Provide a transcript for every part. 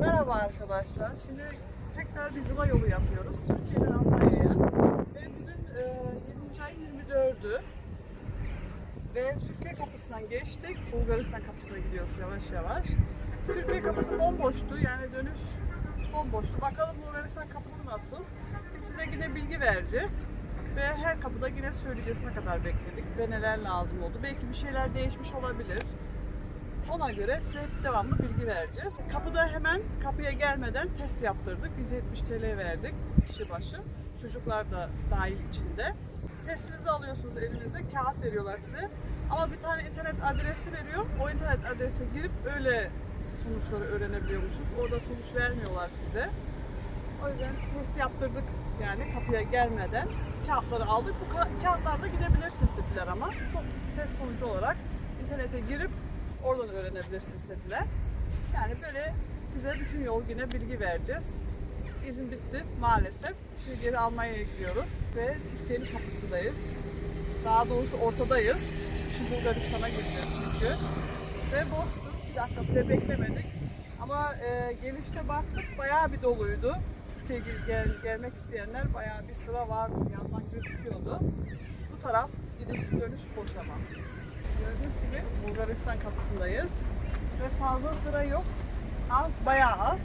Merhaba arkadaşlar. Şimdi tekrar bir zıva yolu yapıyoruz. Türkiye'den Almanya'ya. Ve bugün e, 20. ayın 24'ü. Ve Türkiye kapısından geçtik. Bulgaristan kapısına gidiyoruz yavaş yavaş. Türkiye kapısı bomboştu. Yani dönüş bomboştu. Bakalım Bulgaristan kapısı nasıl? Biz size yine bilgi vereceğiz. Ve her kapıda yine söyleyeceğiz ne kadar bekledik ve neler lazım oldu. Belki bir şeyler değişmiş olabilir. Ona göre size devamlı bilgi vereceğiz. Kapıda hemen kapıya gelmeden test yaptırdık. 170 TL verdik kişi başı. Çocuklar da dahil içinde. Testinizi alıyorsunuz elinize, kağıt veriyorlar size. Ama bir tane internet adresi veriyor. O internet adrese girip öyle sonuçları öğrenebiliyormuşuz. Orada sonuç vermiyorlar size. O yüzden test yaptırdık yani kapıya gelmeden. Kağıtları aldık. Bu ka- kağıtlarla gidebilirsiniz dediler ama son, test sonucu olarak internete girip oradan öğrenebilirsiniz dediler. Yani böyle size bütün yol yine bilgi vereceğiz. İzin bitti maalesef. Şimdi geri Almanya'ya gidiyoruz ve Türkiye'nin kapısındayız. Daha doğrusu ortadayız. Şimdi Bulgaristan'a gireceğiz çünkü. Ve boştu. Bir dakika bile beklemedik. Ama e, gelişte baktık bayağı bir doluydu. Türkiye'ye gel- gel- gelmek isteyenler bayağı bir sıra vardı. Yandan gözüküyordu. Bu taraf gidiş dönüş boş ama. Gördüğünüz gibi Bulgaristan kapısındayız. Ve fazla sıra yok. Az, bayağı az.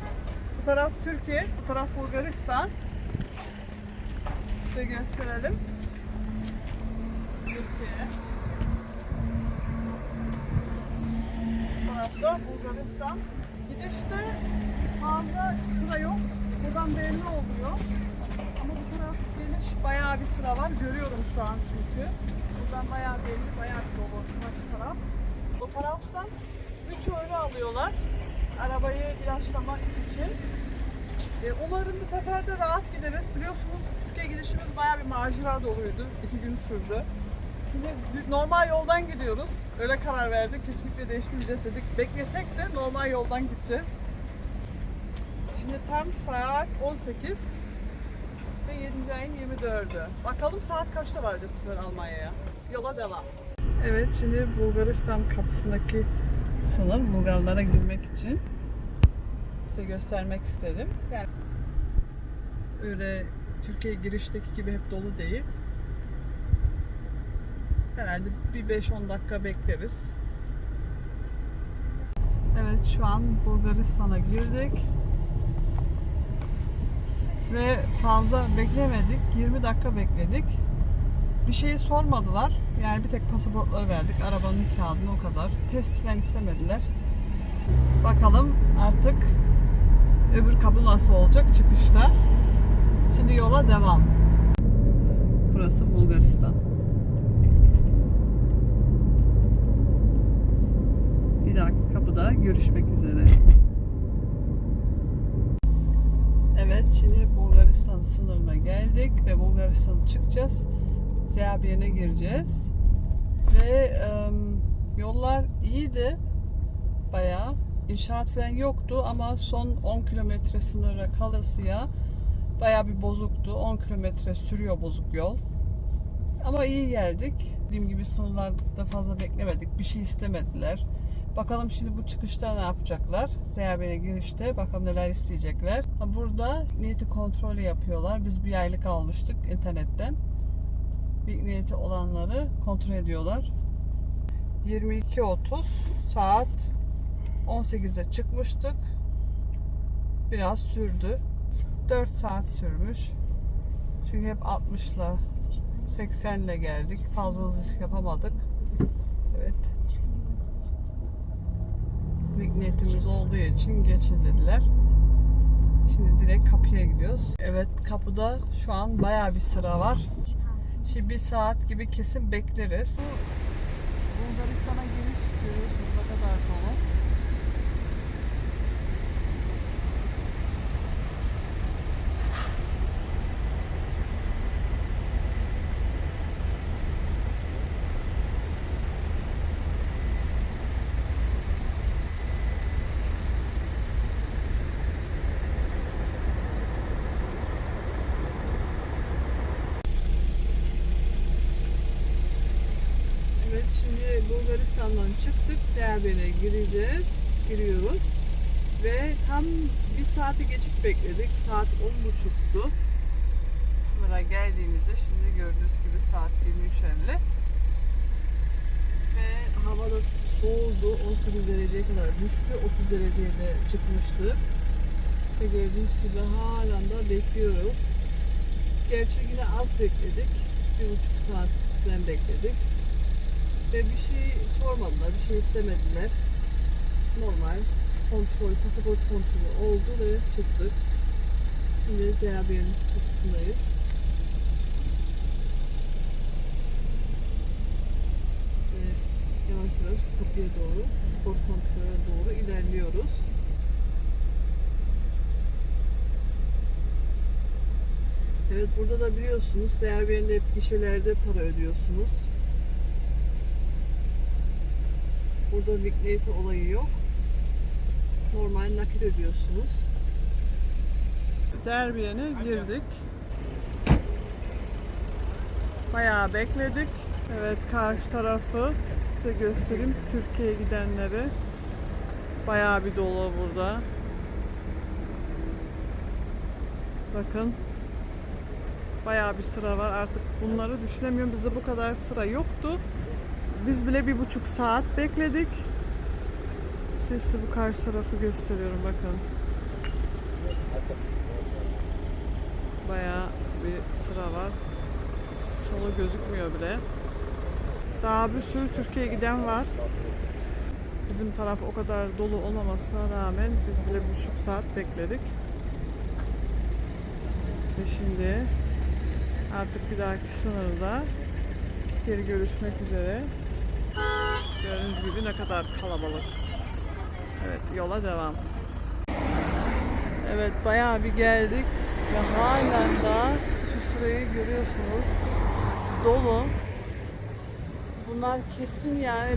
Bu taraf Türkiye, bu taraf Bulgaristan. Size gösterelim. Türkiye. Bu tarafta Bulgaristan. Gidişte fazla sıra yok. Buradan belli oluyor. Ama bu taraf geniş bayağı bir sıra var. Görüyorum şu an çünkü. Buradan bayağı belli, bayağı bir dolu karşı taraf. O taraftan 3 euro alıyorlar. Arabayı ilaçlamak için. E, umarım bu sefer de rahat gideriz. Biliyorsunuz Türkiye gidişimiz bayağı bir macera doluydu. 2 gün sürdü. Şimdi normal yoldan gidiyoruz. Öyle karar verdik. Kesinlikle değiştirmeyeceğiz dedik. Beklesek de normal yoldan gideceğiz. Şimdi tam saat 18 ve 7. ayın 24'ü. Bakalım saat kaçta varacağız bu sefer Almanya'ya. Yola devam. Evet şimdi Bulgaristan kapısındaki sınır Bulgarlara girmek için size göstermek istedim. Yani öyle Türkiye girişteki gibi hep dolu değil. Herhalde bir 5-10 dakika bekleriz. Evet şu an Bulgaristan'a girdik. Ve fazla beklemedik. 20 dakika bekledik. Bir şeyi sormadılar. Yani bir tek pasaportları verdik. Arabanın kağıdını o kadar. Test falan istemediler. Bakalım artık öbür kapı nasıl olacak çıkışta. Şimdi yola devam. Burası Bulgaristan. Bir dahaki kapıda görüşmek üzere. Evet şimdi Bulgaristan sınırına geldik ve Bulgaristan'a çıkacağız. Zeybir'e gireceğiz. Ve em, yollar iyiydi. Bayağı. İnşaat falan yoktu ama son 10 kilometre sınıra kalasıya bayağı bir bozuktu. 10 kilometre sürüyor bozuk yol. Ama iyi geldik. Dediğim gibi sınırlarda fazla beklemedik. Bir şey istemediler. Bakalım şimdi bu çıkışta ne yapacaklar? Zeybir'e girişte bakalım neler isteyecekler. Burada niyeti kontrolü yapıyorlar. Biz bir aylık almıştık internetten. Bir niyeti olanları kontrol ediyorlar. 22.30 saat 18'de çıkmıştık. Biraz sürdü. 4 saat sürmüş. Çünkü hep 60'la 80'le geldik. Fazla hızlı yapamadık. Evet. niyetimiz olduğu için geçin dediler. Şimdi direkt kapıya gidiyoruz. Evet kapıda şu an bayağı bir sıra var. Şimdi bir saat gibi kesin bekleriz. Bu Bulgaristan'a giriş görüyorsunuz ne kadar dolu. Evet şimdi Bulgaristan'dan çıktık. Zerbel'e gireceğiz. Giriyoruz. Ve tam bir saati geçip bekledik. Saat 10.30'tu. Sınıra geldiğimizde şimdi gördüğünüz gibi saat 23.50. Ve hava da soğudu. 18 dereceye kadar düştü. 30 dereceye de çıkmıştı. Ve gördüğünüz gibi halen de bekliyoruz. Gerçi yine az bekledik. Bir buçuk saatten bekledik. Ve bir şey sormadılar, bir şey istemediler. Normal kontrol, pasaport kontrolü oldu ve çıktık. Şimdi Zeyabiyer'in kapısındayız. Ve yavaş yavaş kapıya doğru, pasaport kontrolüne doğru ilerliyoruz. Evet burada da biliyorsunuz Zeyabiyer'in hep gişelerde para ödüyorsunuz. Burada Vignette olayı yok. Normal nakit ödüyorsunuz. Serbiye'ne girdik. Bayağı bekledik. Evet karşı tarafı size göstereyim. Türkiye'ye gidenleri. Bayağı bir dolu burada. Bakın. Bayağı bir sıra var. Artık bunları düşünemiyorum. Bizde bu kadar sıra yoktu. Biz bile bir buçuk saat bekledik. Şimdi size bu karşı tarafı gösteriyorum bakın. Bayağı bir sıra var. Sonu gözükmüyor bile. Daha bir sürü Türkiye'ye giden var. Bizim taraf o kadar dolu olmamasına rağmen biz bile bir buçuk saat bekledik. Ve şimdi artık bir dahaki sınırda geri görüşmek üzere. Gördüğünüz gibi ne kadar kalabalık. Evet yola devam. Evet bayağı bir geldik ve halen daha şu sırayı görüyorsunuz. Dolu. Bunlar kesin yani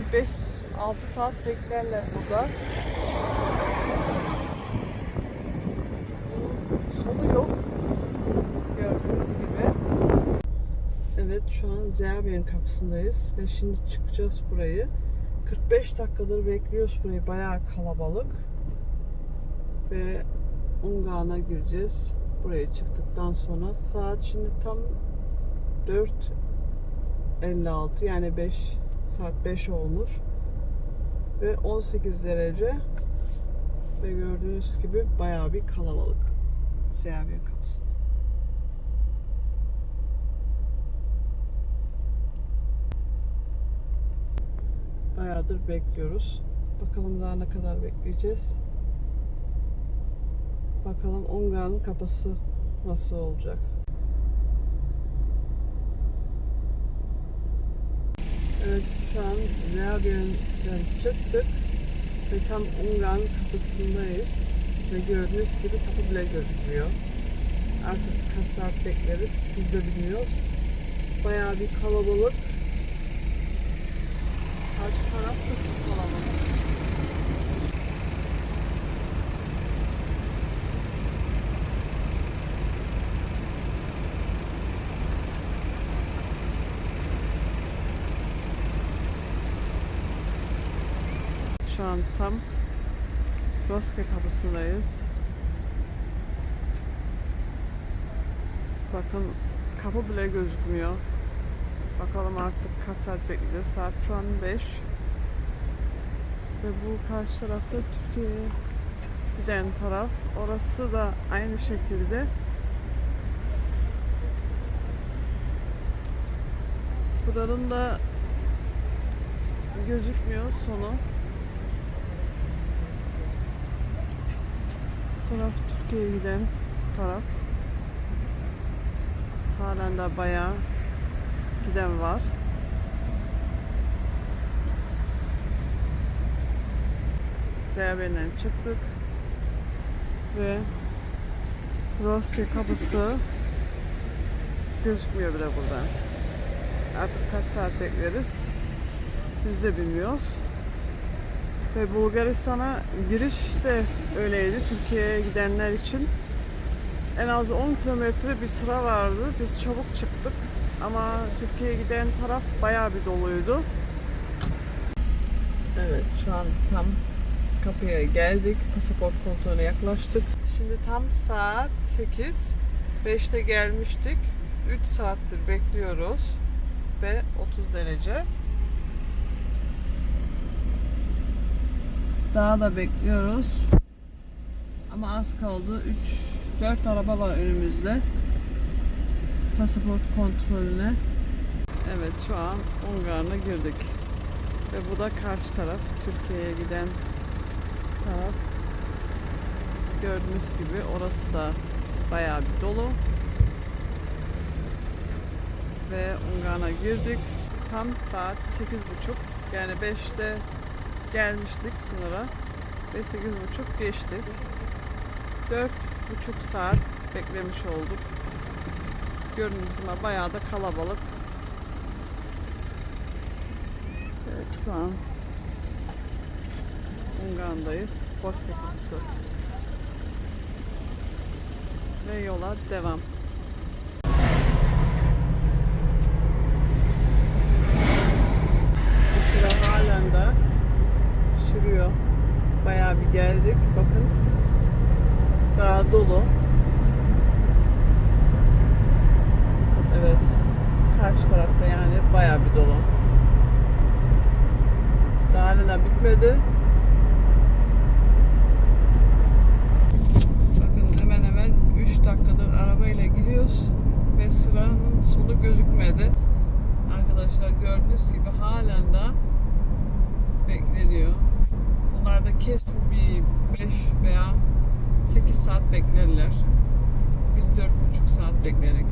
5-6 saat beklerler burada. Sonu yok. Gördüğünüz gibi. Evet şu an Zeyabey'in kapısındayız ve şimdi çıkacağız burayı. 45 dakikadır bekliyoruz burayı. Bayağı kalabalık. Ve Ungarn'a gireceğiz. Buraya çıktıktan sonra saat şimdi tam 4.56 yani 5 saat 5 olmuş. Ve 18 derece ve gördüğünüz gibi bayağı bir kalabalık. Zeyabey'in kapısı. Bayağıdır bekliyoruz. Bakalım daha ne kadar bekleyeceğiz. Bakalım Ungar'ın kapısı nasıl olacak. Evet şu an Rehabiyen'den çıktık ve tam Ungar'ın kapısındayız. Ve gördüğünüz gibi kapı bile gözükmüyor. Artık kaç saat bekleriz biz de bilmiyoruz. Bayağı bir kalabalık. Karşı taraf da çok kalabalık. Şu an tam Roske kapısındayız. Bakın kapı bile gözükmüyor. Bakalım artık kaç saat bekleyeceğiz. Saat şu an 5. Ve bu karşı tarafta Türkiye'ye giden taraf. Orası da aynı şekilde. Buranın da gözükmüyor sonu. Bu taraf Türkiye'ye giden taraf. Halen de bayağı giden var. Zeybenden çıktık ve Rusya kapısı gözükmüyor bile buradan. Artık kaç saat bekleriz biz de bilmiyoruz. Ve Bulgaristan'a giriş de öyleydi Türkiye'ye gidenler için. En az 10 kilometre bir sıra vardı. Biz çabuk çıktık. Ama Türkiye'ye giden taraf bayağı bir doluydu. Evet şu an tam kapıya geldik. Pasaport kontrolüne yaklaştık. Şimdi tam saat 8. 5'te gelmiştik. 3 saattir bekliyoruz. Ve 30 derece. Daha da bekliyoruz. Ama az kaldı. 3 4 araba var önümüzde. Pasaport kontrolüne. Evet şu an Ungarn'a girdik. Ve bu da karşı taraf. Türkiye'ye giden taraf. Gördüğünüz gibi orası da bayağı bir dolu. Ve Ungarn'a girdik. Tam saat 8.30. Yani 5'te gelmiştik sınıra. Ve 8.30 geçtik. 4.5 saat beklemiş olduk. Gibi bayağı da kalabalık. Evet şu an Ungarn'dayız. Boske kapısı. Ve yola devam. Bu sıra halen de sürüyor. Bayağı bir geldik. Bakın. Daha dolu. Evet. Karşı tarafta yani bayağı bir dolu. Daha hala bitmedi. Bakın hemen hemen 3 dakikadır arabayla gidiyoruz ve sıranın sonu gözükmedi. Arkadaşlar gördüğünüz gibi halen de bekleniyor. Bunlar da kesin bir 5 veya 8 saat beklerler. Biz 4,5 saat bekledik.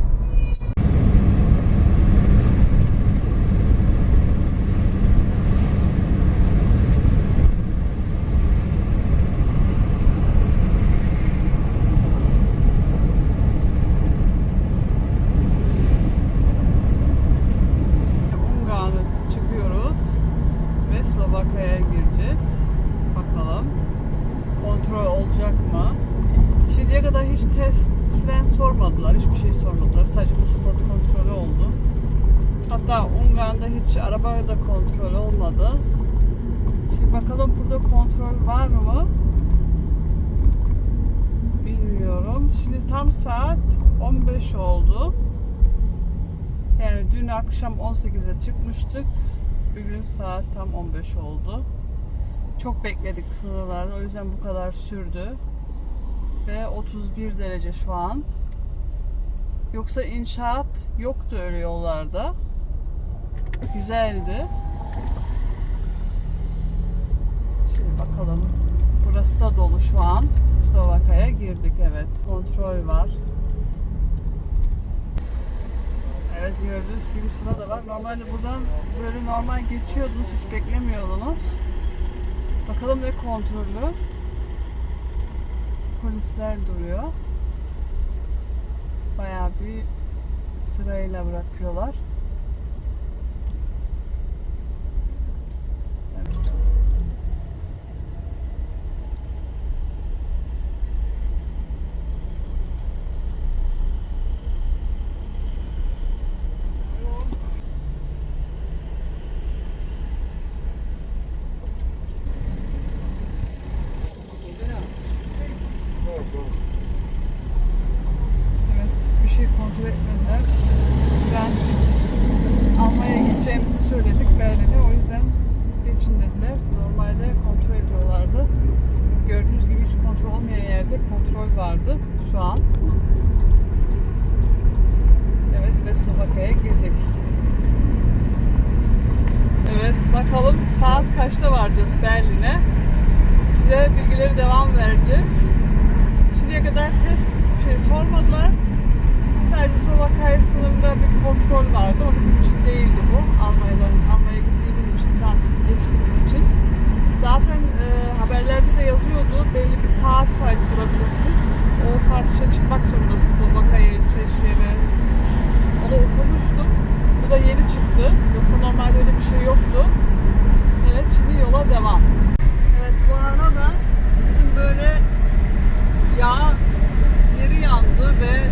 Ungarn'a çıkıyoruz ve Slovakya'ya gireceğiz. Bakalım kontrol olacak mı? Şimdiye kadar hiç test falan sormadılar. Hiçbir şey sormadılar. Sadece pasaport kontrolü oldu. Hatta Ungarn'da hiç araba da kontrol olmadı. Şimdi bakalım burada kontrol var mı? Bilmiyorum. Şimdi tam saat 15 oldu. Yani dün akşam 18'e çıkmıştık. Bugün saat tam 15 oldu. Çok bekledik sınırlarda. O yüzden bu kadar sürdü. Ve 31 derece şu an. Yoksa inşaat yoktu öyle yollarda. Güzeldi. Şimdi bakalım. Burası da dolu şu an. Slovakya'ya girdik evet. Kontrol var. Evet gördüğünüz gibi sıra da var. Normalde buradan böyle normal geçiyordunuz, hiç beklemiyordunuz. Bakalım ne kontrolü. Polisler duruyor. Bayağı bir sırayla bırakıyorlar. Evet. Evet, bir şey kontrol etmediler. Transit almaya gideceğimizi söyledik Berlin'e. O yüzden geçin dediler. Normalde kontrol ediyorlardı. Gördüğünüz gibi hiç kontrol olmayan yerde kontrol vardı şu an. Evet ve Slovakya'ya girdik. Evet bakalım saat kaçta varacağız Berlin'e. Size bilgileri devam vereceğiz. Şimdiye kadar test hiçbir şey sormadılar. Sadece Slovakya sınırında bir kontrol vardı ama bizim için değildi bu. Almanya'dan Zaten e, haberlerde de yazıyordu. Belli bir saat sadece durabilirsiniz. O saat dışarı çıkmak zorundasınız. Babakaya, Çeşme'ye. Onu okumuştum. Bu da yeni çıktı. Yoksa normalde öyle bir şey yoktu. Evet şimdi yola devam. Evet bu arada bizim böyle yağ yeri yandı ve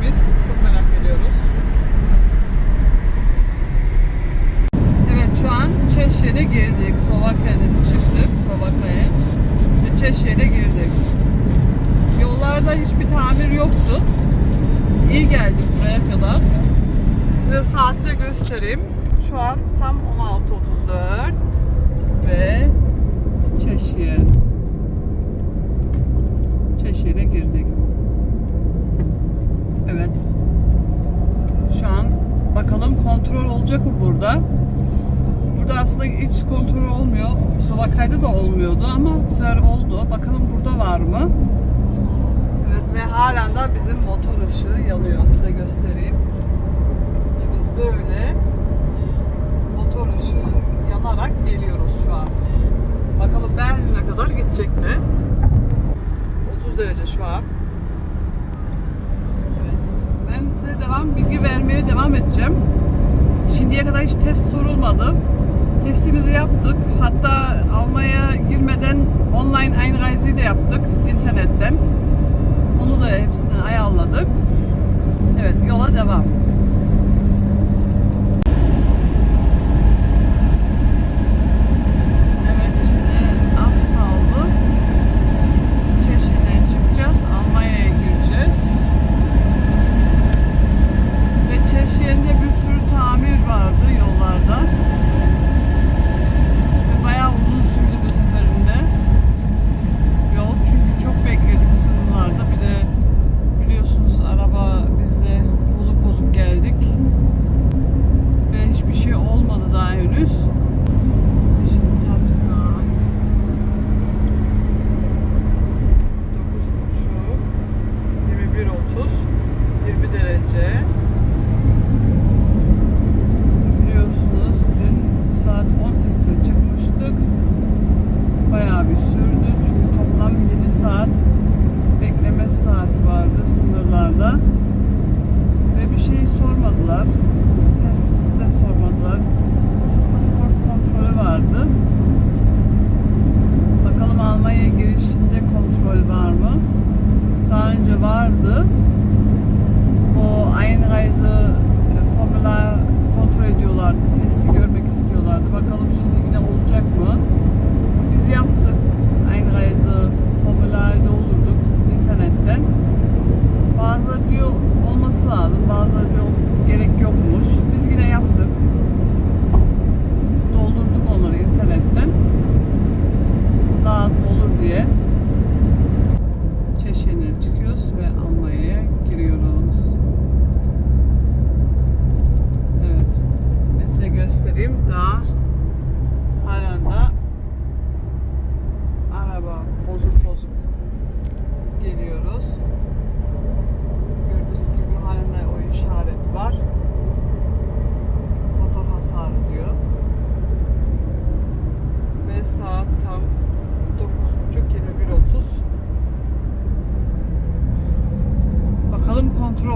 miss halen de bizim motor ışığı yanıyor. Size göstereyim. Biz böyle motor ışığı yanarak geliyoruz şu an. Bakalım Berlin'e kadar gidecek mi? 30 derece şu an. Ben size devam bilgi vermeye devam edeceğim. Şimdiye kadar hiç test sorulmadı. Testimizi yaptık. Hatta Almanya'ya girmeden online Einreise'yi de yaptık internetten. Onu da hepsini ayarladık. Evet yola devam.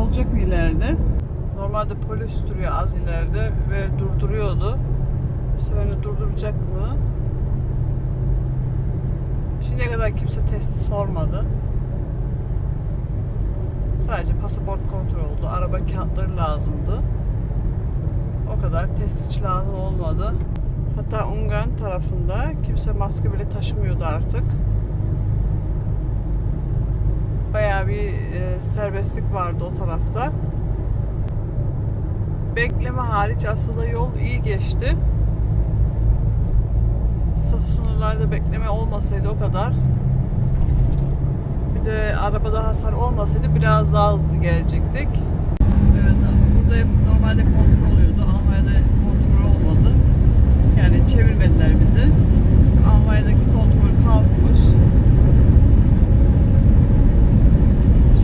Olacak mı ileride? Normalde polis duruyor az ileride ve durduruyordu. De durduracak mı? Şimdiye kadar kimse testi sormadı. Sadece pasaport kontrol oldu. Araba kağıtları lazımdı. O kadar test hiç lazım olmadı. Hatta Ungarn tarafında kimse maske bile taşımıyordu artık. Bayağı bir e, serbestlik vardı o tarafta. Bekleme hariç aslında yol iyi geçti. Sırf sınırlarda bekleme olmasaydı o kadar. Bir de arabada hasar olmasaydı biraz daha hızlı gelecektik. Evet burada hep normalde kontrol oluyordu. Almanya'da kontrol olmadı. Yani çevirmediler bizi. Almanya'daki kontrol kalkmış.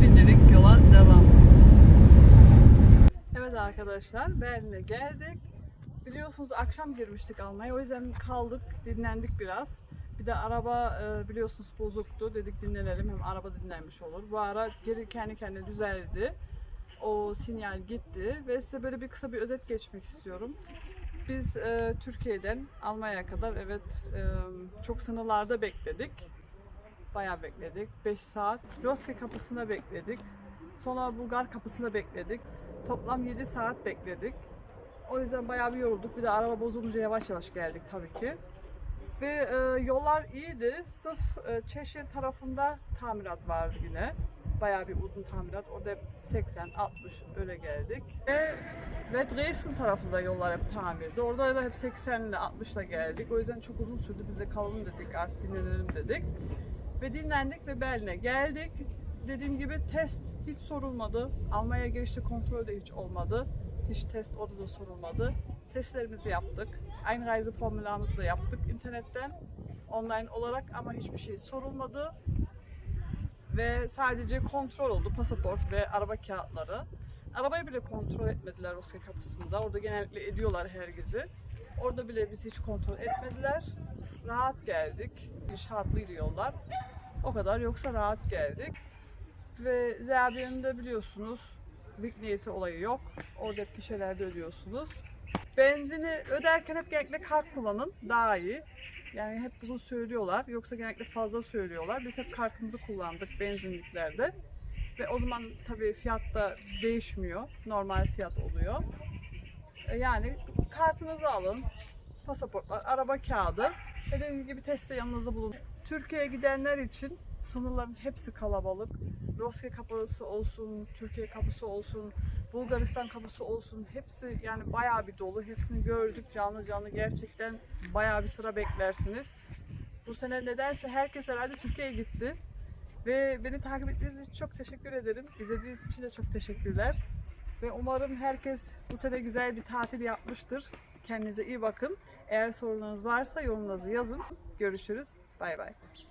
Şimdilik yola devam. Evet arkadaşlar Berlin'e geldik. Biliyorsunuz akşam girmiştik Almanya'ya. O yüzden kaldık, dinlendik biraz. Bir de araba e, biliyorsunuz bozuktu. Dedik dinlenelim hem araba dinlenmiş olur. Bu ara geri kendi kendine düzeldi. O sinyal gitti ve size böyle bir kısa bir özet geçmek istiyorum. Biz e, Türkiye'den Almanya'ya kadar evet e, çok sınırlarda bekledik. Bayağı bekledik. 5 saat. Roske kapısında bekledik. Sonra Bulgar kapısında bekledik. Toplam 7 saat bekledik. O yüzden bayağı bir yorulduk. Bir de araba bozulunca yavaş yavaş geldik tabii ki. Ve e, yollar iyiydi. Sırf e, Çeşme tarafında tamirat vardı yine. Bayağı bir uzun tamirat. Orada hep 80, 60 öyle geldik. Ve, Dresden tarafında yollar hep tamirdi. Orada da hep 80 ile 60 ile geldik. O yüzden çok uzun sürdü. Biz de kalalım dedik, artık dinlenelim dedik. Ve dinlendik ve Berlin'e geldik. Dediğim gibi test hiç sorulmadı. Almanya girişte kontrol de hiç olmadı. Hiç test orada da sorulmadı. Testlerimizi yaptık. Einreise formularımızı da yaptık internetten. Online olarak ama hiçbir şey sorulmadı. Ve sadece kontrol oldu pasaport ve araba kağıtları. Arabayı bile kontrol etmediler Oscar kapısında. Orada genellikle ediyorlar herkesi. Orada bile bizi hiç kontrol etmediler. Rahat geldik. Şartlıydı yollar. O kadar yoksa rahat geldik. Ve Zerbiye'nin biliyorsunuz niyeti olayı yok. Orada hep gişelerde ödüyorsunuz. Benzini öderken hep genellikle kart kullanın daha iyi. Yani hep bunu söylüyorlar. Yoksa genellikle fazla söylüyorlar. Biz hep kartımızı kullandık benzinliklerde. Ve o zaman tabii fiyat da değişmiyor. Normal fiyat oluyor. E, Yani kartınızı alın. Pasaportlar, araba kağıdı. Dediğim gibi testi yanınızda bulun. Türkiye'ye gidenler için sınırların hepsi kalabalık. Rosya kapısı olsun, Türkiye kapısı olsun, Bulgaristan kapısı olsun hepsi yani bayağı bir dolu. Hepsini gördük canlı canlı gerçekten bayağı bir sıra beklersiniz. Bu sene nedense herkes herhalde Türkiye'ye gitti. Ve beni takip ettiğiniz için çok teşekkür ederim. İzlediğiniz için de çok teşekkürler. Ve umarım herkes bu sene güzel bir tatil yapmıştır. Kendinize iyi bakın. Eğer sorularınız varsa yorumlarınızı yazın. Görüşürüz. Bay bay.